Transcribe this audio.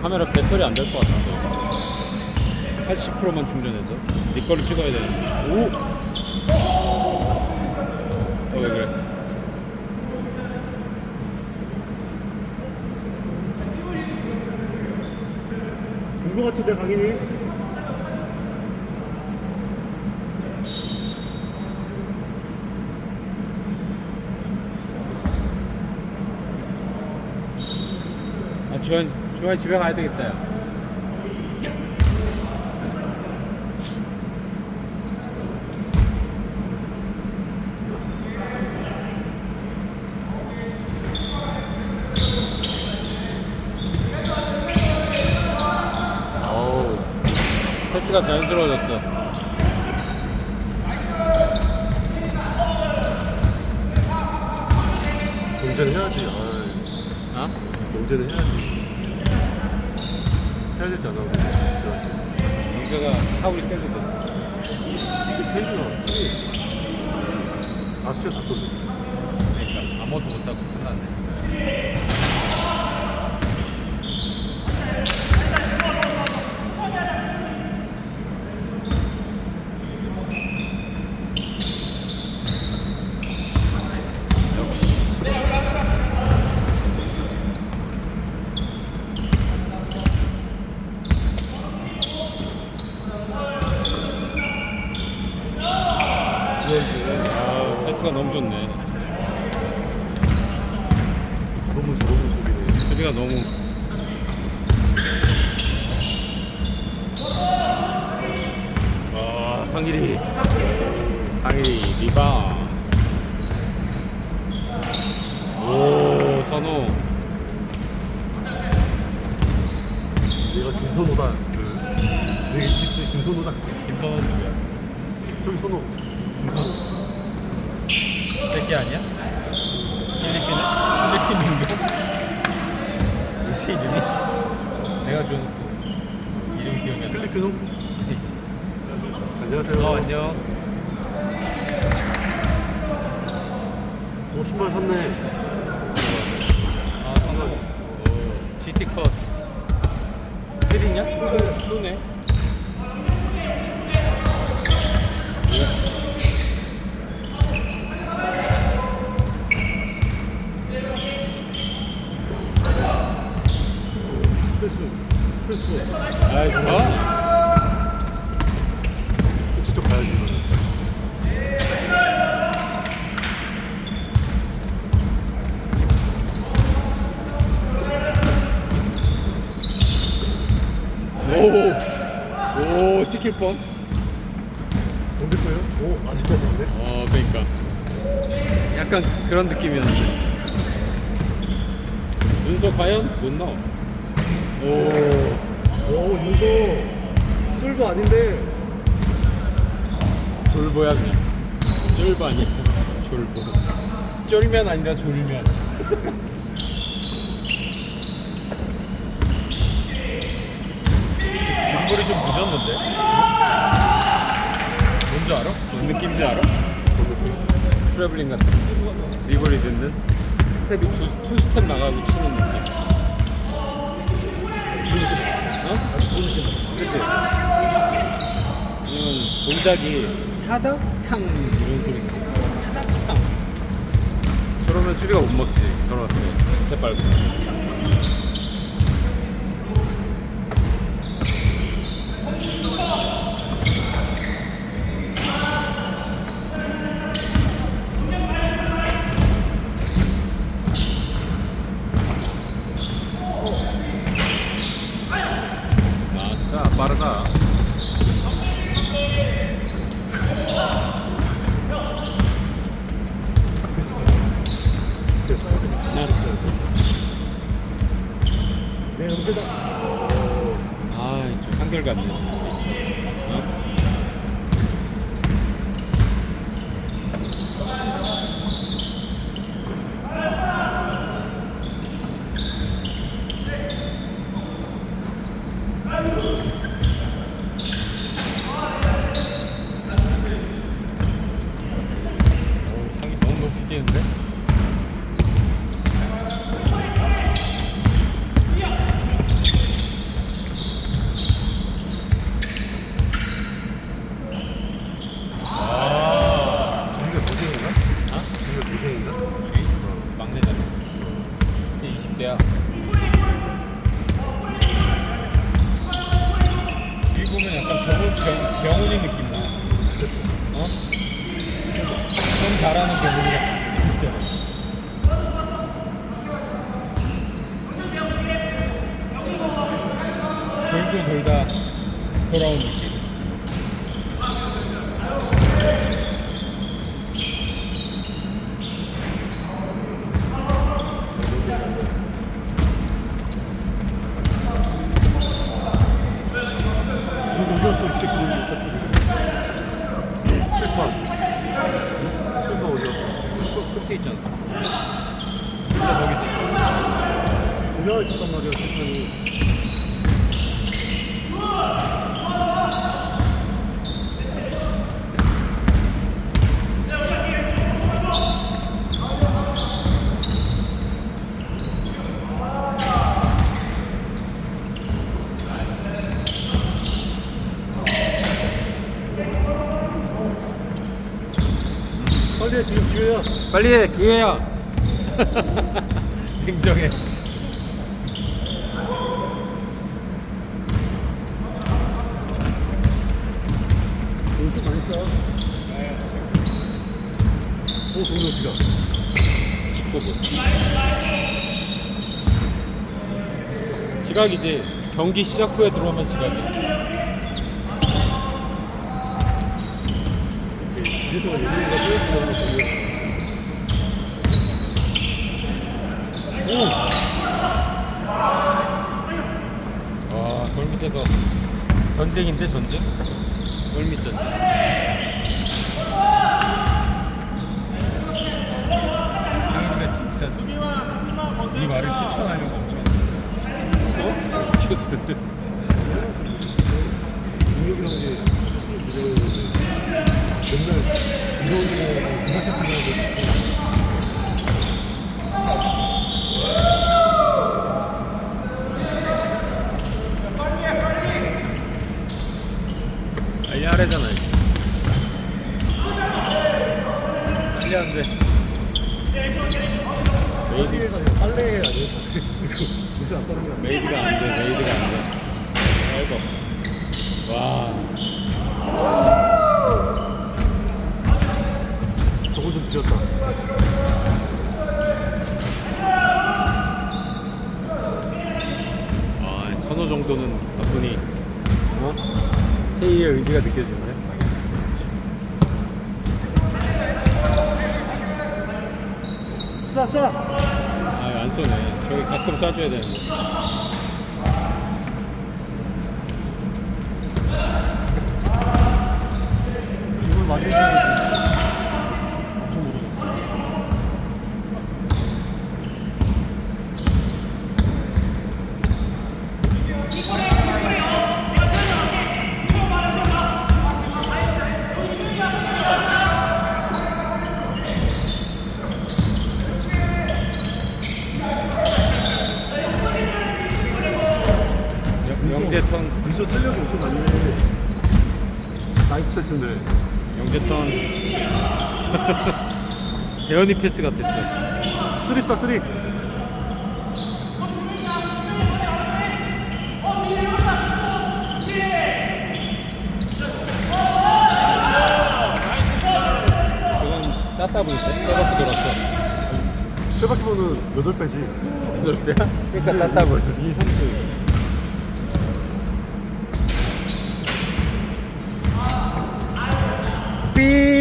카메라 배터리 안 될 것 같은데 80%만 충전해서 네 거를 찍어야 되는데 오! 어, 왜 그래? 본거 같은데 강인이? 아, 주한, 주한 집에 가야 되겠다 야. 어우 패스가 자연스러워졌어 경제는 해야지. 아, 어? 경제는 해야지. 안 하고. 영재가 하울이 세거든 페이지가 아, 수영 다 쏘네. 그러니까 아무것도 못하고 끝났네 역시 아, 너무 좋네 저러면 저러면 속이네. 수비가 너무 아 상일이 상일이 리바 오 선호 얘가 김선호다. 그, 내가 기스 김선호다. 김선호 누구야? 저기 선호. 김선호. 새끼 아니야? 필리핀은? 필리핀인가? 뭐지 이름이? 내가 준 이름 기억이 안 나. 필리핀호? 안녕하세요. 어 안녕 오, 신발 샀네. 아 선호 오 GT 컷 3냐? 그러네 패스. 패스. 나이스 컷 직접 가야지, 이거는. 오, 오, 찍힐 뻔. 공대 거예요? 오, 아직도 샀네. 어, 그러니까. 약간 그런 느낌이었는데. 윤서 과연 못 나와. 오, 오, 이거 쫄보 아닌데. 졸보야 그냥. 쫄보 아니고 졸보. 쫄면 아니라 졸면. 뒷볼이 좀 늦었는데. 뭔지 알아? 뭔 느낌인지 알아? 트래블링 같은 리볼이 듣는? 스텝이 두, 투 스텝 나가고 치는 느낌. 어? 그치? 음, 동작이 타닥탕 이런 소리가. 타닥탕. 저러면 수비가 못 먹지. 저렇게 스텝 밟고 아싸 빠르다 패스. 네. 네, 형제다. 아, 좀 한결같네. 진짜. 어? 오, 상이 너무 높이 뛰는데? 주인가? 주인? 막내잖아. 이제 20대야. 주인 보면 약간 병원, 병, 병원인 느낌 나. 어? 좀 잘하는 병원이 같아. 진짜. 돌고 돌다 돌아온 느낌. 이거 어디였어? 이 새끼 칠판 칠판 어디였어? 끝- 끝에 있잖아. 진짜 저기 있었어. 우리나라에 있단 말이야 칠판이 빨리 해 지금 기회야 빨리 해 기회야. 냉정해. 돈좀 많이 써. 오, 동료 씨가. 19분. 지각이지. 경기 시작 후에 들어오면 지각이야. 이래서 예민이가 빼고 거예요. 와, 골 밑에서 전쟁인데 전쟁? 골밑 전쟁. 강인이가 진짜 이 말을 실천하려고 엄청. 어? 계속. 능력이라는 게 스스로 믿어야 되는데 맨날 이런 거 누가 세팅하고 빨리 하래잖아. 빨리 안 돼. 메이드, 빨래가 아니라 빨래 아니에요? 무슨 안 아니야? 메이드가 안 돼, 메이드가 안 돼. 아이고. 와. 저거 좀 지렸다. 아, 선호 정도는 바쁘니, 어? K의 의지가 느껴지는데? 쏴 쏴. 아, 안 쏘네. 저기 가끔 쏴줘야 되는데. 이걸 많이 패스인데 네. 영재턴 대현이 패스 같았어. 쓰리 써 쓰리 그건 따따 보일 때. 세 바퀴 돌았어. 세바퀴보는 8배지 그럴 때야? 그니까 따따 보일 2, 3, 7 Be.